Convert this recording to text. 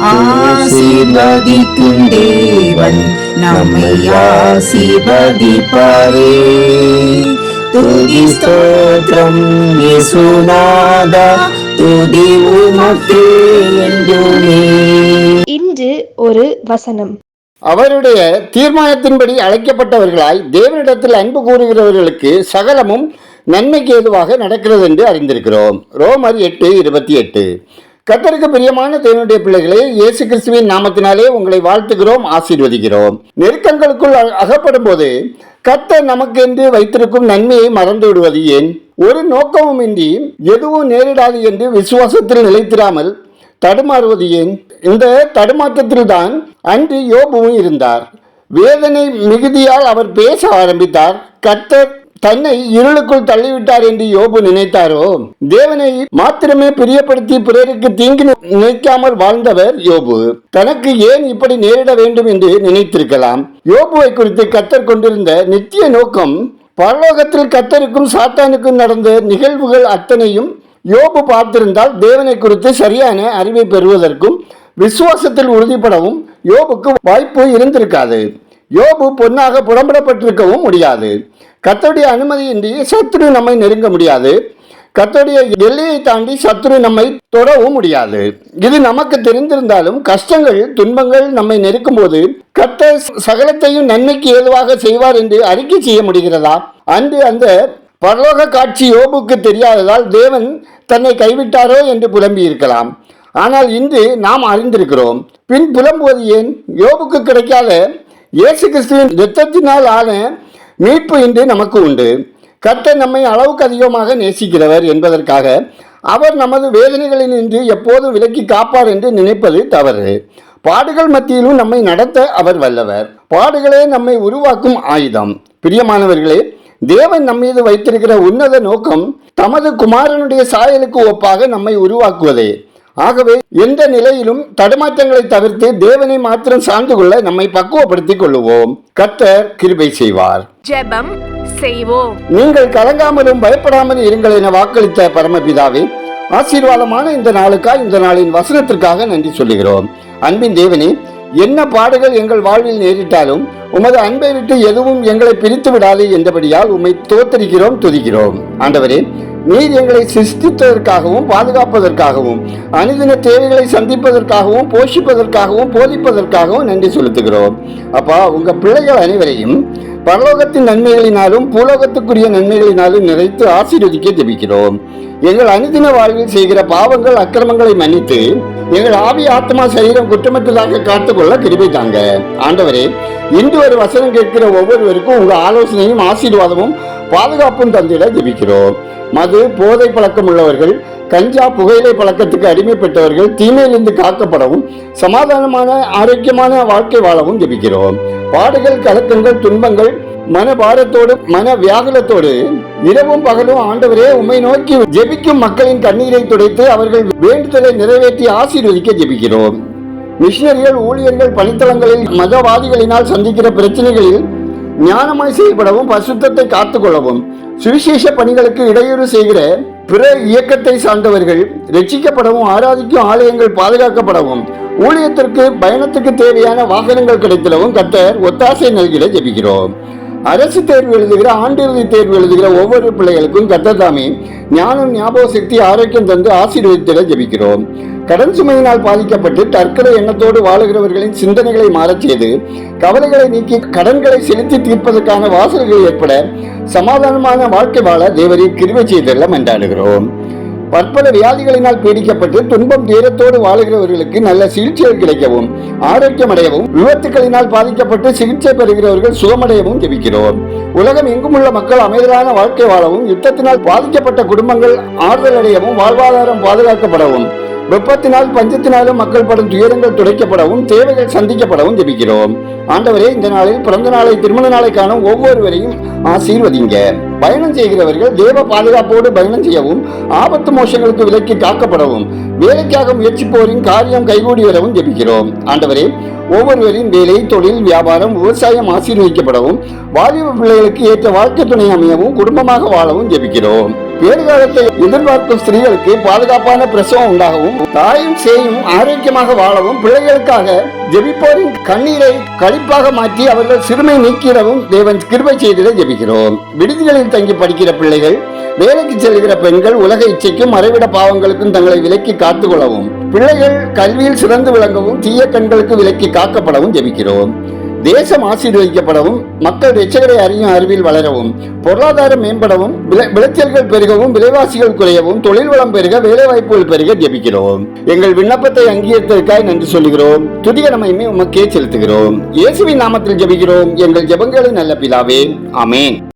ஆசீர்வதிக்கும் தேவன் நம்மை ஆசீர்வதிப்பாரே. துதி ஸ்தோத்திரம் இயேசுநாதா துதி உமக்கே என்றுமே. இன்று ஒரு வசனம். அவருடைய தீர்மானத்தின்படி அழைக்கப்பட்டவர்களாய் தேவனிடத்தில் அன்பு கூறுகிறவர்களுக்கு சகலமும் நன்மைக்கு ஏதுவாக நடக்கிறது என்று அறிந்திருக்கிறோம். ரோமர் எட்டு இருபத்தி எட்டு. கத்தருக்கு பிரியமான தேவனுடைய பிள்ளைகளே இயேசு கிறிஸ்துவின் நாமத்தினாலே உங்களை வாழ்த்துகிறோம் ஆசீர்வதிக்கிறோம். நெருக்கங்களுக்குள் அகப்படும் போது கத்தர் நமக்கென்று வைத்திருக்கும் நன்மையை மறந்து விடுவது ஏன்? ஒரு நோக்கமும் இன்றி எதுவும் நேரிடாது என்று விசுவாசத்தில் நிலைத்திராமல் தடுமாறுவது ஏன்? இந்த தடுமாற்றத்தில்தான் அன்று யோபுவும் இருந்தார். வேதனை மிகுதியால் அவர் பேச ஆரம்பித்தார். கர்த்தர் தன்னை இருளுக்குள் தள்ளிவிட்டார் என்று யோபு நினைத்தாரோ? தேவனை மாத்திரமே பிரியப்படுத்தி பிறருக்கு தீங்கு நினைக்காமல் வாழ்ந்தவர் யோபு. தனக்கு ஏன் இப்படி நேரிட வேண்டும் என்று நினைத்திருக்கலாம்? யோபுவை குறித்து கத்தர் கொண்டிருந்த நித்திய நோக்கம் பரலோகத்தில் கத்தருக்கும் சாத்தானுக்கும் நடந்த நிகழ்வுகள் அத்தனையும் யோபு பார்த்திருந்தால் தேவனை குறித்து சரியான அறிவை பெறுவதற்கும் விசுவாசத்தில் உறுதிப்படவும் யோபுக்கு வாய்ப்பு இருந்திருக்காது. யோபு பொன்னாக புறம்படப்பட்டிருக்கவும் முடியாது. கத்தோடைய அனுமதியின்றி சத்ரு நம்மை நெருங்க முடியாது. கத்தோடைய எல்லையை தாண்டி சத்ரு நம்மை தொடவும் முடியாது. இது நமக்கு தெரிந்திருந்தாலும் கஷ்டங்கள் துன்பங்கள் நம்மை நெருக்கும் போது கத்த சகலத்தையும் நன்மைக்கு ஏதுவாக செய்வார் என்று அறிக்கை செய்ய முடிகிறதா? அன்று அந்த பரலோக காட்சி யோபுக்கு தெரியாததால் தேவன் தன்னை கைவிட்டாரோ என்று புலம்பி இருக்கலாம். ஆனால் இன்று நாம் அறிந்திருக்கிறோம். பின் புலம்புவது ஏன்? யோபுக்கு கிடைக்காத இயேசு கிறிஸ்துவின் இரத்தத்தினால் ஆன மீட்பு இன்று நமக்கு உண்டு. கர்த்தர் நம்மை அளவுக்கு அதிகமாக நேசிக்கிறவர் என்பதற்காக அவர் நமது வேதனைகளில் நின்று எப்போதும் விலக்கி காப்பார் என்று நினைப்பது தவறு. பாடுகள் மத்தியிலும் நம்மை நடத்த அவர் வல்லவர். பாடுகளே நம்மை உருவாக்கும் ஆயுதம். பிரியமானவர்களே தேவன் நம்மீது வைத்திருக்கிற உன்னத நோக்கம் தமது குமாரனுடைய சாயலுக்கு ஒப்பாக நம்மை உருவாக்குவதே. ஆகவே எந்த நிலையிலும் தடுமாற்றங்களை தவிர்த்து தேவனை மாத்திரம் சார்ந்து கொள்ள நம்மை பக்குவப்படுத்திக் கொள்ளுவோம். கர்த்தர் கிருபை செய்வார். ஜெபம் செய்வோம். நீங்கள் கலங்காமலும் பயப்படாமல் இருங்கள் என வாக்களித்த பரமபிதாவே ஆசீர்வாதமான இந்த நாளுக்காக இந்த நாளின் வசனத்திற்காக நன்றி சொல்லுகிறோம். அன்பின் தேவனே என்ன பாடுகள் எங்கள் வாழ்வில் நேரிட்டாலும் உமது அன்பை விட்டு எதுவும் எங்களை பிரித்து விடாது என்றபடியால் உம்மை தோத்தரிக்கிறோம் துதிக்கிறோம். ஆண்டவரே நீர் எங்களை சிருஷ்டித்ததற்காகவும் பாதுகாப்பதற்காகவும் அனுதின தேவைகளை சந்திப்பதற்காகவும் போஷிப்பதற்காகவும் போதிப்பதற்காகவும் நன்றி செலுத்துகிறோம். அப்பா உங்க பிள்ளைகள் அனைவரையும் பரலோகத்தின் நன்மைகளினாலும் பூலோகத்துக்குரிய நன்மைகளினாலும் நிறைத்து ஆசீர்வதிக்க ஜெபிக்கிறோம். எங்கள் அனுதின வாழ்வில் செய்கிற பாவங்கள் அக்கிரமங்களை மன்னித்து எங்கள் ஆவி ஆத்மா சரீரம் குற்றமற்றதாக காத்துக்கொள்ள கிருபை தாங்க. ஆண்டவரே இன்று ஒரு வசனம் கேட்கிற ஒவ்வொருவருக்கும் உங்க ஆலோசனையும் ஆசீர்வாதமும் பாதுகாப்பும் தந்திட ஜெபிக்கிறோம். மது போதை பழக்கம் உள்ளவர்கள் கஞ்சா புகையிலை பழக்கத்துக்கு அடிமைப்பட்டவர்கள் தீமையிலிருந்து காக்கப்படவும் சமாதானமான ஆரோக்கியமான வாழ்க்கை வாழவும் ஜெபிக்கிறோம். பாடுகள் கலக்கங்கள் துன்பங்கள் மன பாரத்தோடு மன வியாகுலத்தோடு இரவும் பகலும் ஆண்டவரே உம்மை நோக்கி ஜெபிக்கும் மக்களின் கண்ணீரை துடைத்து அவர்கள் வேண்டுதலை நிறைவேற்றி ஆசீர்வதிக்க ஜெபிக்கிறோம். மிஷினரிகள் ஊழியர்கள் பணித்தளங்களில் மதவாதிகளினால் சந்திக்கிற பிரச்சனைகளில் ஞானமாய் செயல்படவும் பசுத்தத்தை காத்துக்கொள்ளவும் சுவிசேஷ பணிகளுக்கு இடையூறு செய்கிற பிற இயக்கத்தை சார்ந்தவர்கள் ரட்சிக்கப்படவும் ஆராதிக்கும் ஆலயங்கள் பாதுகாக்கப்படவும் ஊழியத்திற்கு பயணத்துக்கு தேவையான வாகனங்கள் கிடைத்திடவும் கத்தர் ஒத்தாசை நல்கிட ஜெபிக்கிறோம். அரசு தேர்வு எழுதுகிற ஆண்டிறுதி தேர்வு எழுதுகிற ஒவ்வொரு பிள்ளைகளுக்கும் கத்ததாமே ஞானம் ஞாபக சக்தி ஆரோக்கியம் தந்து ஆசீர்வதித்திட ஜெபிக்கிறோம். கடன் சுமையினால் பாதிக்கப்பட்டு தற்கொலை எண்ணத்தோடு வாழுகிறவர்களின் சிந்தனைகளை மாறச் செய்து கவலைகளை நீக்கி கடன்களை செலுத்தி தீர்ப்பதற்கான வாசல்கள் ஏற்பட சமாதானமான வாழ்க்கை வாழ தேவரின் கிருவை செய்தெல்லாம் என்றாடுகிறோம். பற்பல வியாதிகளினால் பீடிக்கப்பட்டு துன்பம் தீரத்தோடு வாழுகிறவர்களுக்கு நல்ல சிகிச்சைகள் கிடைக்கவும் ஆரோக்கியம் அடையவும் விபத்துகளினால் பாதிக்கப்பட்டு சிகிச்சை பெறுகிறவர்கள் சுகமடையவும் ஜெபிக்கிறோம். உலகம் எங்குமுள்ள மக்கள் அமைதியான வாழ்க்கை வாழவும் யுத்தத்தினால் பாதிக்கப்பட்ட குடும்பங்கள் ஆறுதல் அடையவும் வாழ்வாதாரம் பாதுகாக்கப்படவும் வெப்பத்தினால் பஞ்சத்தினாலும் மக்கள் படும் துயரங்கள் துடைக்கப்படவும் தேவைகள் சந்திக்கப்படவும் ஜெபிக்கிறோம். ஆண்டவரே இந்த நாளில் பிறந்த நாளை திருமண நாளை காணும் ஒவ்வொருவரையும் ஆசீர்வதிங்க. பயணம் செய்கிறவர்கள் தேவ பாதுகாப்போடு பயணம் செய்யவும் ஆபத்து மோசங்களுக்கு விலக்கி காக்கப்படவும் வேலைக்காக முயற்சிப்போரின் காரியம் கைகூடி வரவும் ஜெபிக்கிறோம். ஆண்டவரே ஒவ்வொருவரின் வேலை தொழில் வியாபாரம் விவசாயம் ஆசீர்வதிக்கப்படவும் வாலிப பிள்ளைகளுக்கு ஏற்ற வாழ்க்கை துணை அமையவும் குடும்பமாக வாழவும் ஜெபிக்கிறோம். பேறுகாலத்தை எதிர்பார்க்கும் ஸ்திரீகளுக்கு பாதுகாப்பான பிரசவம் உண்டாகவும் தாயும் சேயும் ஆரோக்கியமாக வாழவும் பிள்ளைகளுக்காக ஜெபிப்போரின் கண்ணீரை கழிப்பாக மாற்றி அவர்கள் சிறுமை நீக்கிடவும் தேவன் கிருபை செய்திட ஜெபிக்கிறோம். விடுதிகளில் தங்கி படிக்கிற பிள்ளைகள் வேலைக்கு செல்கிற பெண்கள் உலக இச்சைக்கும் மறைவிட பாவங்களுக்கும் தங்களை விலக்கி காத்துக்கொள்ளவும் பிள்ளைகள் கல்வியில் சிறந்து விளங்கவும் தீய கண்களுக்கு விலக்கி காக்கப்படவும் ஜெபிக்கிறோம். தேசம் ஆசீர்வதிக்கப்படவும் மக்கள் எச்சகரை அறியும் அறிவில் வளரவும் பொருளாதாரம் மேம்படவும் விளை- விளைச்சல்கள் பெருகவும் விலைவாசிகள் குறையவும் தொழில் வளம் பெருக வேலைவாய்ப்புகள் பெருக ஜெபிக்கிறோம். எங்கள் விண்ணப்பத்தை அங்கீகரித்ததற்காக நன்றி சொல்கிறோம் துதிக நம்மையுமே உமக்கே செலுத்துகிறோம். இயேசுவின் நாமத்தில் ஜெபிக்கிறோம். எங்கள் ஜெபங்களை நல்ல பிதாவே. ஆமென்.